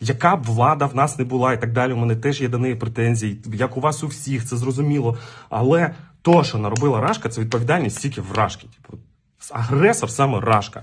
яка б влада в нас не була і так далі. У мене теж є до неї претензії, як у вас у всіх, це зрозуміло. Але то, що наробила Рашка, це відповідальність тільки в Рашки. Типу, агресор саме Рашка.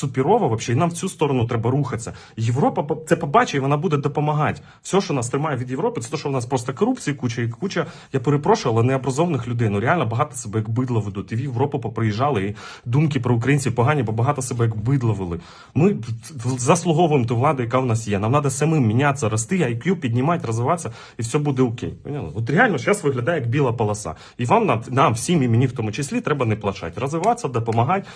суперово, вообще, і нам в цю сторону треба рухатися. Європа це побачить, і вона буде допомагати. Все, що нас тримає від Європи, це те, що в нас просто корупції, куча і куча. Я перепрошую, але необразованих людей. Ну реально багато себе як бидло ведуть. І в Європу поприїжджали, і думки про українців погані, бо багато себе як бидло вели. Ми заслуговуємо ту владу, яка в нас є. Нам треба самим мінятися, рости, IQ піднімати, розвиватися, і все буде окей. От реально зараз виглядає як біла полоса. І вам нам, нам всім і мені в тому числі треба не плашати, розвиватися, допомагати,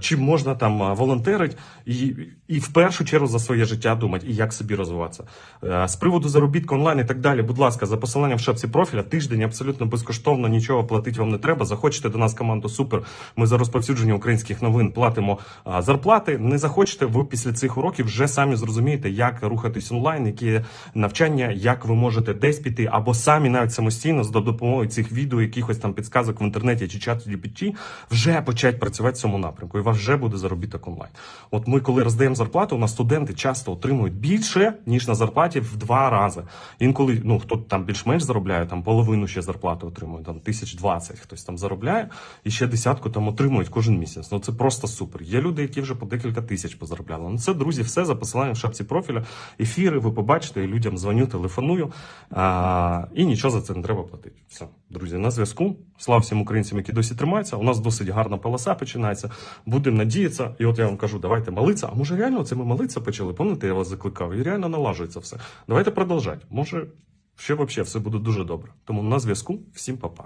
чим можна там а, волонтерити, і, і в першу чергу за своє життя думати, і як собі розвиватися. Е, З приводу заробітку онлайн і так далі, будь ласка, за посиланням в шапці профіля, тиждень абсолютно безкоштовно, нічого платити вам не треба. Захочете до нас команду супер. Ми за розповсюдження українських новин платимо зарплати. Не захочете, ви після цих уроків вже самі зрозумієте, як рухатись онлайн, які навчання, як ви можете десь піти, або самі навіть самостійно з допомогою цих відео, якихось там підсказок в інтернеті чи чат GPT, вже почати працювати в цьому напрямку. І вас вже буде заробіток онлайн. От ми, коли роздаємо зарплату, у нас студенти часто отримують більше ніж на зарплаті в два рази. Інколи ну хто там більш-менш заробляє, там половину ще зарплати отримує, там тисяч двадцять хтось там заробляє, і ще десятку там отримують кожен місяць. Ну це просто супер. Є люди, які вже по декілька тисяч позаробляли. Ну це друзі, все за посиланням в шапці профіля. Ефіри ви побачите, і людям дзвоню, телефоную. А, і нічого за це не треба платити. Все, друзі, на зв'язку. Слава всім українцям, які досі тримаються. У нас досить гарна полоса починається. Будемо надіятися. І от я вам кажу, давайте молитися. А може реально це ми молитися почали? Пам'ятаєте, я вас закликав, і реально налажується все. Давайте продовжати. Може, ще взагалі все буде дуже добре. Тому на зв'язку. Всім па-па.